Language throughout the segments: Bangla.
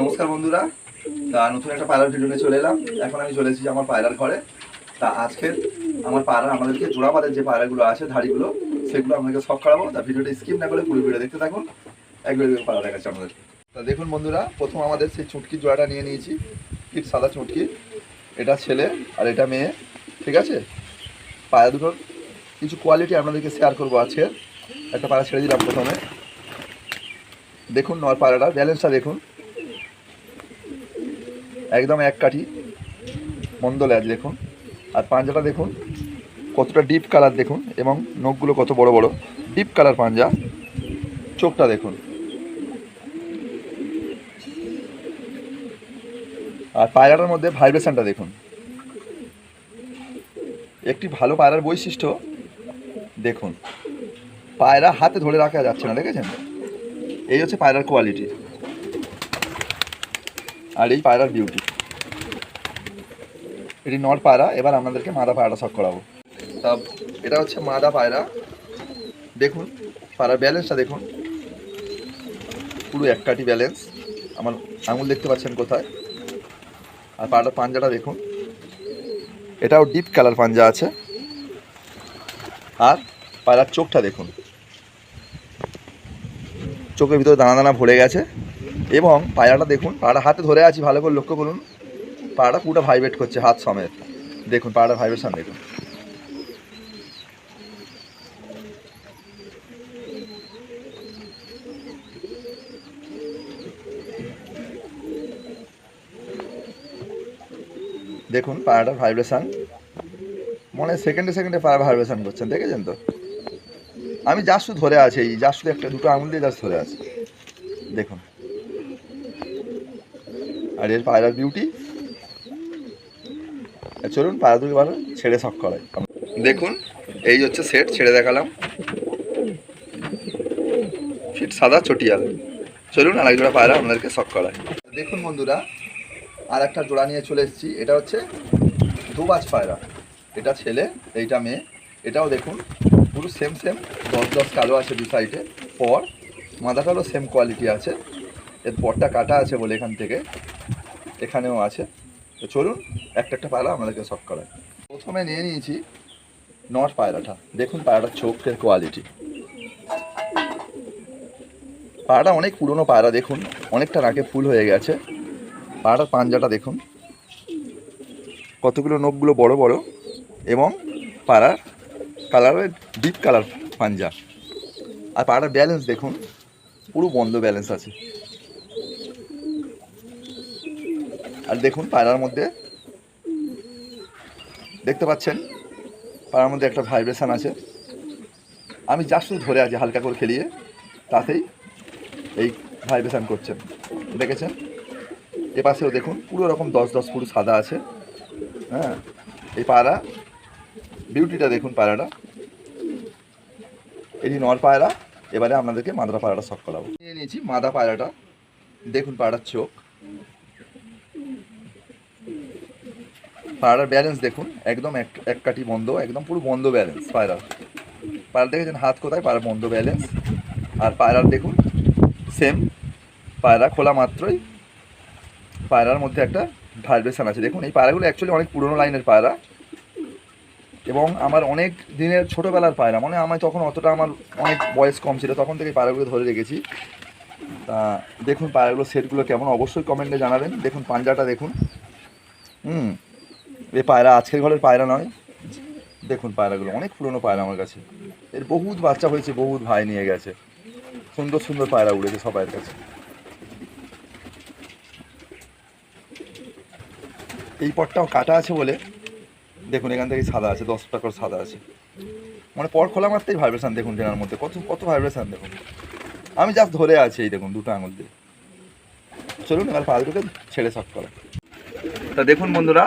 নমস্কার বন্ধুরা। তা নতুন একটা পায়রার ভিডিও নিয়ে চলে এলাম। এখন আমি চলে এসেছি আমার পায়রার ঘরে। তা আজকের আমার পায়রা, আমাদেরকে জোড়া জোড়াবাদের যে পায়রাগুলো আছে, ধাড়িগুলো, সেগুলো আপনাকে সব করাবো তা ভিডিওটা স্কিপ না করে পুরো ভিডিও দেখতে থাকুন। একবার পায়রা দেখাচ্ছে আমাদের তা দেখুন বন্ধুরা, প্রথম আমাদের সেই চুটকির জোড়াটা নিয়ে নিয়েছি। কি সাদা চুটকি। এটা ছেলে আর এটা মেয়ে, ঠিক আছে? পায়রা দুটোর কিছু কোয়ালিটি আপনাদেরকে শেয়ার করব আজকে একটা পায়রা ছেড়ে দিলাম প্রথমে। দেখুন নর পায়রাটা ব্যালেন্সটা দেখুন। একদম এক কাঠি মন্দ ল্যাজ দেখুন। আর পাঞ্জাটা দেখুন, কতটা ডিপ কালার দেখুন এবং নখগুলো কত বড় বড়। ডিপ কালার পাঞ্জা। চোখটা দেখুন। আর পায়রাটার মধ্যে ভাইব্রেশনটা দেখুন। একটি ভালো পায়রার বৈশিষ্ট্য দেখুন। পায়রা হাতে ধরে রাখা যাচ্ছে না, দেখেছেন? এই হচ্ছে পায়রার কোয়ালিটি আর এই পায়রার বিউটি এটি নট পায়রা, এবার আপনাদেরকে মাদা পায়রাটা শখ করাবো। তা এটা হচ্ছে মাদা পায়রা। দেখুন, পায়রার ব্যালেন্সটা দেখুন। পুরো এক কাটি ব্যালেন্স আমার আঙুল দেখতে পাচ্ছেন কোথায়? আর পায়রাটার পাঞ্জাটা দেখুন। এটাও ডিপ কালার পাঞ্জা আছে। আর পায়রার চোখটা দেখুন। চোখের ভিতরে দানা দানা ভরে গেছে। এবং পায়রাটা দেখুন পায়রা হাতে ধরে আছি, ভালো করে লক্ষ্য করুন। পায়রাটা পুরোটা ভাইব্রেট করছে হাত সমেত। দেখুন, পায়রার ভাইব্রেশন দেখুন। দেখুন, পায়রাটার ভাইব্রেশন মনে হয় সেকেন্ডে সেকেন্ডে পায়রা ভাইব্রেশন করছেন দেখেছেন তো? আমি শুধু ধরে আছি, এই শুধু একটা, দুটো আঙুল দিয়ে জাস্ট ধরে আছি। দেখুন। আর এর পায়রার বিউটি চলুন পায়রা দুটো এবার ছেড়ে শখ করাই। দেখুন, এই হচ্ছে সেট ছেড়ে দেখালাম। ফিট সাদা, চটিয়াল। চলুন আর এক জোড়া পায়রা আপনাদেরকে শখ করায় দেখুন বন্ধুরা আর একটা জোড়া নিয়ে চলে এসেছি। এটা হচ্ছে দুবাজ পায়রা। এটা ছেলে, এইটা মেয়ে। এটাও দেখুন, পুরো সেম সেম দশ দশ কালো আছে দু সাইডে পর, মাথাটারও সেম কোয়ালিটি আছে। এর পরটা কাটা আছে বলে এখান থেকে। এখানেও আছে। তো চলুন, একটা একটা পায়রা আমাদেরকে শখ করায় প্রথমে নিয়ে নিয়েছি নট পায়রাটা। দেখুন পায়রাটার চোখের কোয়ালিটি পায়রাটা অনেক পুরনো পায়রা, দেখুন। অনেকটা নাকে ফুল হয়ে গেছে। পায়রাটার পাঞ্জাটা দেখুন। কতগুলো নখগুলো বড় বড় এবং পাড়ার কালারের ডিপ কালার পাঞ্জা। আর পাড়ার ব্যালেন্স দেখুন। পুরো বন্ধ ব্যালেন্স আছে। আর দেখুন, পায়রার মধ্যে দেখতে পাচ্ছেন, পায়রার মধ্যে একটা ভাইব্রেশান আছে। আমি যা শুধু ধরে আছি হালকা করে খেলিয়ে, তাতেই এই ভাইব্রেশান করছেন দেখেছেন? এ পাশেও দেখুন, পুরো রকম দশ দশ পুরো সাদা আছে। হ্যাঁ এই পায়রা বিউটিটা দেখুন পায়রাটা। এটি নর পায়রা, এবারে আপনাদেরকে মাদা পায়রাটা শখ করাবো। নিয়ে নিয়েছি মাদা পায়রাটা। দেখুন পায়রার চোখ। পায়রার ব্যালেন্স দেখুন, একদম এক এক কাটি বন্ধ, একদম পুরো বন্ধ ব্যালেন্স পায়রার পায়রা দেখেছেন হাত কোথায়? পায়রা বন্ধ ব্যালেন্স আর পায়রার দেখুন সেম পায়রা খোলা মাত্রই। পায়রার মধ্যে একটা ভাইব্রেশন আছে। দেখুন, এই পায়রাগুলো অ্যাকচুয়ালি অনেক পুরনো লাইনের পায়রা এবং আমার অনেক দিনের ছোটোবেলার পায়রা মানে আমার তখন অতটা আমার অনেক বয়স কম ছিল, তখন থেকে পায়রাগুলো ধরে রেখেছি। তা দেখুন পায়রাগুলো সেটগুলো কেমন, অবশ্যই কমেন্টে জানাবেন। দেখুন পাঞ্জাটা দেখুন। হুম। এই পায়রা, আজকের ঘরের পায়রা নয়। দেখুন পায়রাগুলো, অনেক পুরনো পায়রা আমার কাছে। এর বহুত বাচ্চা হয়েছে, বহুত ভাই নিয়ে গেছে। সুন্দর সুন্দর পায়রা উড়েছে সবাইয়ের কাছে। এই পটটাও কাটা আছে বলে, দেখুন এখান থেকে সাদা আছে দশ টাকার সাদা আছে। মানে পর খোলা মারতেই ভাইব্রেশন দেখুন ট্রেনার মধ্যে, কত কত ভাইব্রেশন দেখুন। আমি জাস্ট ধরে আছি এই দেখুন, দুটো আঙুল দিয়ে। চলুন এবার পা দুটোকে ছেড়ে শখ করা। তা দেখুন বন্ধুরা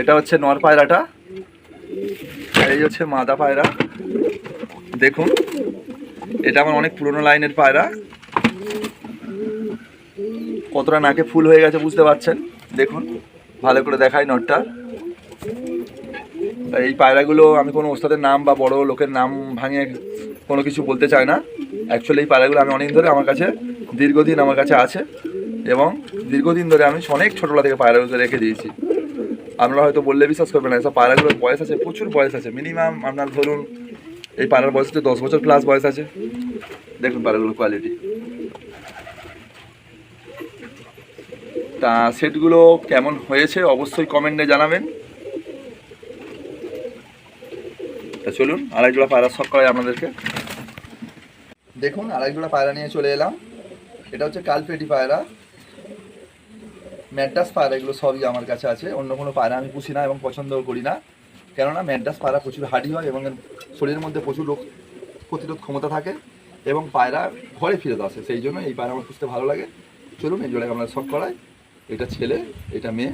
এটা হচ্ছে নর পায়রাটা। এই হচ্ছে মাদা পায়রা। দেখুন, এটা আমার অনেক পুরনো লাইনের পায়রা। কতটা নাকে ফুল হয়ে গেছে বুঝতে পারছেন? দেখুন, ভালো করে দেখাই নটটা। এই পায়রাগুলো আমি কোনো ওস্তাদের নাম বা বড় লোকের নাম ভাঙে কোনো কিছু বলতে চাই না। অ্যাকচুয়ালি এই পায়রাগুলো আমি অনেক ধরে আমার কাছে, দীর্ঘদিন আমার কাছে আছে এবং দীর্ঘদিন ধরে আমি অনেক ছোটবেলা থেকে পায়রাগুলো রেখে দিয়েছি। আপনারা হয়তো বললে বিশ্বাস করবেন না, এসব পায়রাগুলোর বয়স আছে, প্রচুর বয়স আছে মিনিমাম আপনার ধরুন এই পায়রার বয়স হচ্ছে দশ বছর প্লাস বয়স আছে। দেখুন পায়রাগুলোর কোয়ালিটি তা সেটগুলো কেমন হয়েছে অবশ্যই কমেন্টে জানাবেন। তা চলুন, আড়াই জোড়া পায়রা শখ করাই আপনাদেরকে। দেখুন, আড়াই জোড়া পায়রা নিয়ে চলে এলাম। এটা হচ্ছে কালপেটি পায়রা। ম্যাড্রাস পায়রা এগুলো সবই আমার কাছে আছে। অন্য কোনো পায়রা আমি পুষি না এবং পছন্দও করি না। কেননা ম্যাড্রাস পায়রা প্রচুর হাডি হয় এবং এর শরীরের মধ্যে প্রচুর রোগ প্রতিরোধ ক্ষমতা থাকে এবং পায়রা ঘরে ফিরে আসে, সেই জন্য এই পায়রা আমার পুষতে ভালো লাগে। চলুন, এই জোড়াকে আমরা শখ করাই। এটা ছেলে, এটা মেয়ে,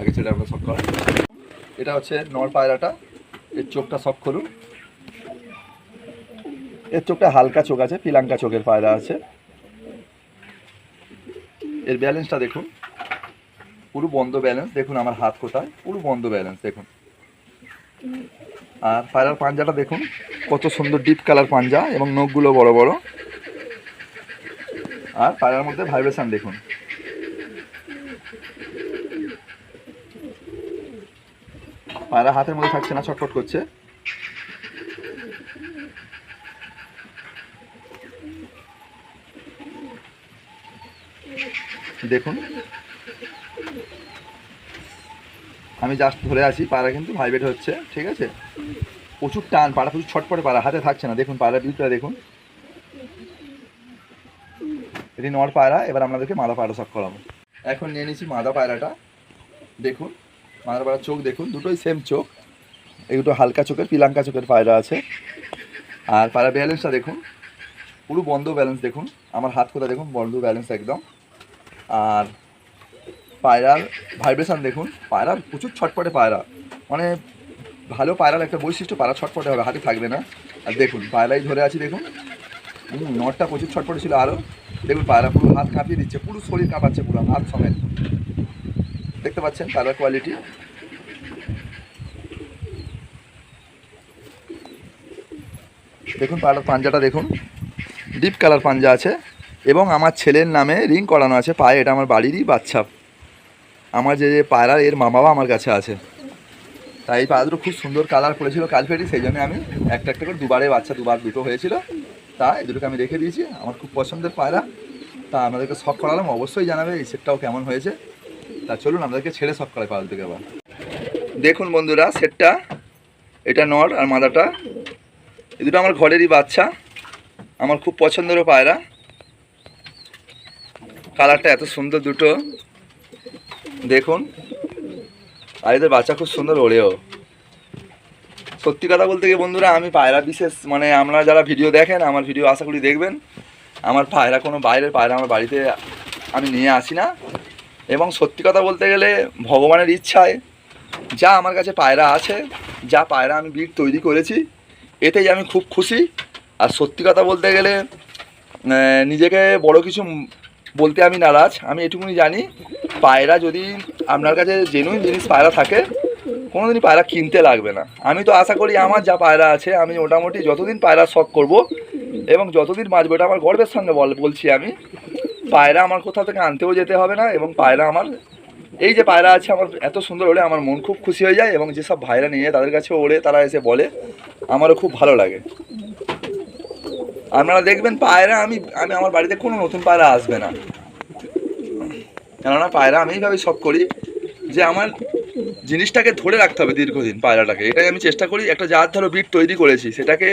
আগে ছেলে আমরা শখ করাই। এটা হচ্ছে নর পায়রাটা। এর চোখটা শখ করুন। এর চোখটা হালকা চোখ আছে, পিলাঙ্কা চোখের পায়রা আছে। এর ব্যালেন্সটা দেখুন। পুরো বন্ধ ব্যালেন্স দেখুন আমার হাত কোথায়, পুরো বন্ধ ব্যালেন্স দেখুন। আর পায়রার পাঞ্জাটা দেখুন, কত সুন্দর ডিপ কালার পাঞ্জা এবং নখগুলো বড় বড়। আর পায়রার মধ্যে ভাইব্রেশন দেখুন। পায়রা হাতের মধ্যে থাকছে না, ছটফট করছে। দেখুন আমি জাস্ট ধরে আছি পায়রা কিন্তু ভাইব্রেট হচ্ছে, ঠিক আছে? প্রচুর টান, পাড়া প্রচুর ছটপটে, পাড়া হাতে থাকছে না। দেখুন পায়রা বিলটা দেখুন। এটি নর পায়রা এবার আপনাদেরকে মাদা পায়রা সব করাবো। এখন নিয়ে নিয়েছি মাদা পায়রাটা দেখুন, মাদা পায়রার চোখ দেখুন, দুটোই সেম চোখ। এই দুটো হালকা চোখের, পিলাঙ্কা চোখের পায়রা আছে। আর পায়রা ব্যালেন্সটা দেখুন, পুরো বন্ধ ব্যালেন্স দেখুন। আমার হাত কোথা দেখুন, বন্ধ ব্যালেন্স একদম। আর পায়রার ভাইব্রেশন দেখুন। পায়রার প্রচুর ছটপটে পায়রা। মানে ভালো পায়রার একটা বৈশিষ্ট্য, পায়রা ছটপটে হবে, হাতে থাকবে না। আর দেখুন, পায়রাই ধরে আছি, দেখুন। নটটা প্রচুর ছটপটে ছিল আরও দেখুন, পায়রা পুরো হাত কাঁপিয়ে দিচ্ছে, পুরো শরীর কাঁপাচ্ছে পুরো, হাত সমেত। দেখতে পাচ্ছেন পায়রার কোয়ালিটি দেখুন পায়রার পাঞ্জাটা, দেখুন। ডিপ কালার পাঞ্জা আছে। এবং আমার ছেলের নামে রিং করানো আছে, পায়ে, এটা আমার বাড়িরই বাচ্চা। আমার যে পায়রা এর মা বাবা আমার কাছে আছে। তাই এই পায়রা দুটো খুব সুন্দর কালার করেছিল কালফেটি সেই জন্য আমি একটা একটা করে দুবারে বাচ্চা, দুবার দুটো হয়েছিল। তা এই দুটোকে আমি রেখে দিয়েছি, আমার খুব পছন্দের পায়রা তা আপনাদেরকে শখ করালাম, অবশ্যই জানাবে এই সেটটাও কেমন হয়েছে। তা চলুন, আপনাদেরকে ছেড়ে শখ করাই পায়রা থেকে আবার। দেখুন বন্ধুরা সেটটা এটা নর আর মাদাটা এই দুটো আমার ঘরেরই বাচ্চা, আমার খুব পছন্দেরও পায়রা। কালারটা এত সুন্দর দুটো। দেখুন। আর এদের বাচ্চা খুব সুন্দর ওড়েও। সত্যি কথা বলতে গিয়ে বন্ধুরা, আমি পায়রা বিশেষ মানে আপনারা যারা ভিডিও দেখেন, আমার ভিডিও আশা করি দেখবেন। আমার পায়রা কোনো বাইরের পায়রা আমার বাড়িতে আমি নিয়ে আসি না। এবং সত্যি কথা বলতে গেলে ভগবানের ইচ্ছায় যা আমার কাছে পায়রা আছে, যা পায়রা আমি বিট তৈরি করেছি, এতেই আমি খুব খুশি। আর সত্যি কথা বলতে গেলে নিজেকে বড় কিছু বলতে আমি নারাজ, আমি এটুকুনি জানি, পায়রা যদি আপনার কাছে জেনুইন জিনিস পায়রা থাকে, কোনোদিনই পায়রা কিনতে লাগবে না। আমি তো আশা করি আমার যা পায়রা আছে, আমি মোটামুটি যতদিন পায়রা শখ করব এবং যতদিন বাঁচবো এটা আমার গর্বের সঙ্গে বল বলছি আমি, পায়রা আমার কোথাও থেকে আনতেও যেতে হবে না এবং পায়রা আমার এই যে পায়রা আছে আমার এত সুন্দর ওড়ে, আমার মন খুব খুশি হয়ে যায় এবং যেসব ভাইরা নিয়ে তাদের কাছে ওড়ে, তারা এসে বলে, আমারও খুব ভালো লাগে। আপনারা দেখবেন পায়রা, আমি আমি আমার বাড়িতে কোনো নতুন পায়রা আসবে না। কেননা পায়রা, আমি এইভাবে সব করি যে আমার জিনিসটাকে ধরে রাখতে হবে দীর্ঘদিন পায়রাটাকে। এটাই আমি চেষ্টা করি, একটা জাত ধরো বিট তৈরি করেছি, সেটাকে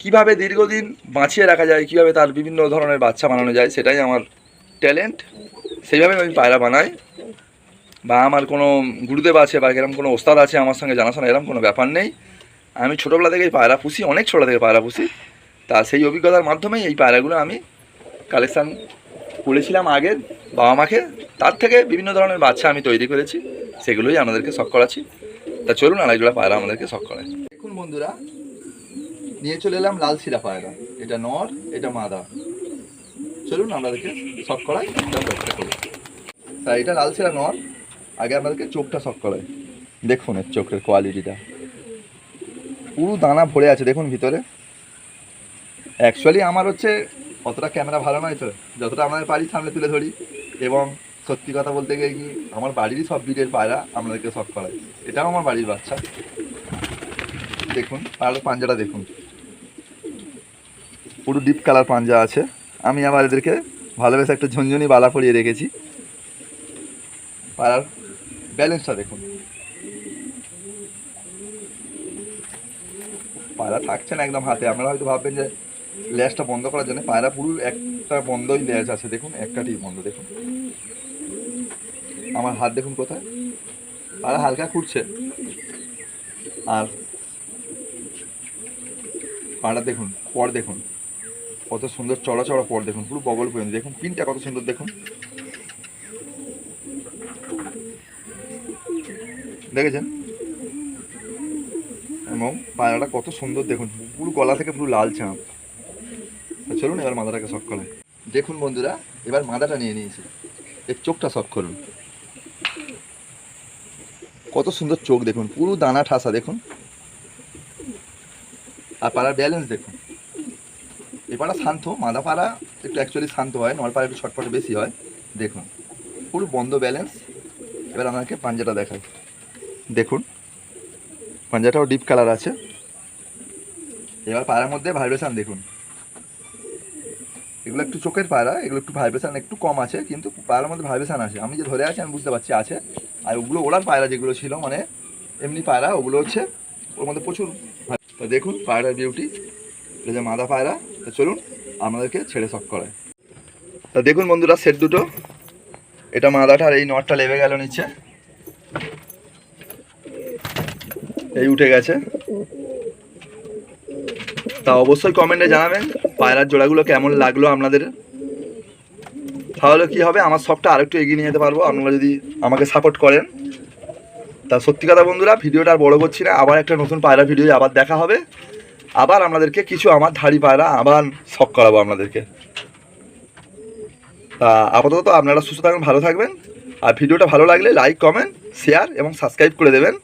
কীভাবে দীর্ঘদিন বাঁচিয়ে রাখা যায়, কীভাবে তার বিভিন্ন ধরনের বাচ্চা বানানো যায়, সেটাই আমার ট্যালেন্ট। সেইভাবে আমি পায়রা বানাই। বা আমার কোনো গুরুদেব আছে বা এরকম কোনো ওস্তাদ আছে আমার সঙ্গে জানাশোনা, এরকম কোনো ব্যাপার নেই। আমি ছোটোবেলা থেকেই পায়রা পুষি, অনেক ছোটো থেকে পায়রা পুষি। তা সেই অভিজ্ঞতার মাধ্যমেই এই পায়রাগুলো আমি কালেকশান করেছিলাম আগে বাবা মাকে। তার থেকে বিভিন্ন ধরনের বাচ্চা আমি তৈরি করেছি, সেগুলোই আমাদেরকে শখ করাচ্ছি। তা চলুন আড়াইজোড়া পায়রা আমাদেরকে শখ করে। দেখুন বন্ধুরা, নিয়ে চলে এলাম লাল শিরা পায়রা। এটা নর, এটা মাদা। চলুন আমাদেরকে শখ করাই চেষ্টা করি তা এটা লাল শিরা নর, আগে আমাদেরকে চোখটা শখ করাই। দেখুন এর চোখের কোয়ালিটিটা পুরো দানা ভরে আছে, দেখুন ভিতরে। অ্যাকচুয়ালি আমার হচ্ছে অতটা ক্যামেরা ভালো নয় তো। যতটা আমাদের পারি সামনে তুলে ধরি। এবং সত্যি কথা বলতে গেলে কি, আমার বাড়িরই সব বিটের পায়রা আপনাদেরকে শখ করায়। এটাও আমার বাড়ির বাচ্চা। দেখুন, আর পাঞ্জাটা দেখুন। পুরো ডিপ কালার পাঞ্জা আছে। আমি আবার এদেরকে ভালোবেসে একটা ঝুনঝুনি বালা পরিয়ে রেখেছি। পায়রার ব্যালেন্সটা দেখুন। পায়রা থাকছে না একদম হাতে। আপনারা হয়তো ভাববেন যে ল্যাসটা বন্ধ করার জন্য পায়রা পুরো একটা বন্ধই ল্যাস আছে, দেখুন, একটাটি বন্ধ, দেখুন। আমার হাত দেখুন কোথায়? পায়রা হালকা খুঁড়ছে। আর পায়রা দেখুন, পর দেখুন। কত সুন্দর চড়া চড়া পর দেখুন, পুরো বগল পর্যন্ত। দেখুন, পিনটা কত সুন্দর, দেখুন। দেখেছেন? এবং পায়রাটা কত সুন্দর, দেখুন, পুরো গলা থেকে পুরো লাল চাঁপ চলুন এবার মাদাটাকে শখ করে দেখুন বন্ধুরা, এবার মাদাটা নিয়ে নিয়েছি। এর চোখটা শখ করুন। কত সুন্দর চোখ দেখুন, পুরো দানা ঠাসা দেখুন। আর পাড়ার ব্যালেন্স দেখুন। এ পাড়া শান্ত, মাদা পাড়া একটু অ্যাকচুয়ালি শান্ত হয় নর পাড়া একটু ছটফটে বেশি হয়। দেখুন, পুরো বন্ধ ব্যালেন্স এবার আমাকে পাঞ্জাটা দেখাই। দেখুন, পাঞ্জাটাও ডিপ কালার আছে। এবার পায়রার মধ্যে ভাইব্রেশন দেখুন। এগুলো একটু চোখের পায়রা, এগুলো একটু ভাইব্রেশন একটু কম আছে, কিন্তু পায়রার মধ্যে ভাইব্রেশন আছে। আমি যে ধরে আছি, আমি বুঝতে পারছি আছে। আর ওগুলো ওড়ার পায়রা যেগুলো ছিল মানে এমনি পায়রা, ওগুলো হচ্ছে ওর মধ্যে প্রচুর তো দেখুন পায়রার বিউটি এটা যে মাদা পায়রা। তো চলুন, আমাদেরকে ছেড়ে শখ করায় তা দেখুন বন্ধুরা সেট দুটো। এটা মাদাটা আর এই নটটা লেবে গেল নিচে। এই উঠে গেছে। তা অবশ্যই কমেন্টে জানাবেন। পায়রার জোড়াগুলো কেমন লাগল আপনাদের? তাহলে কি হবে, আমার সবটা আরেকটু এগিয়ে নিয়ে যেতে পারব, আপনারা যদি আমাকে সাপোর্ট করেন। তা সত্যি কথা বন্ধুরা, ভিডিওটা আর বড় করছি না, আবার একটা নতুন পায়রা ভিডিও আবার দেখা হবে। আবার আপনাদেরকে কিছু আমার ধাড়ি পায়রা আবার শখ করাবো আপনাদেরকে। তা আপাতত আপনারা সুস্থ থাকবেন, ভালো থাকবেন। আর ভিডিওটা ভালো লাগলে লাইক কমেন্ট শেয়ার এবং সাবস্ক্রাইব করে দেবেন।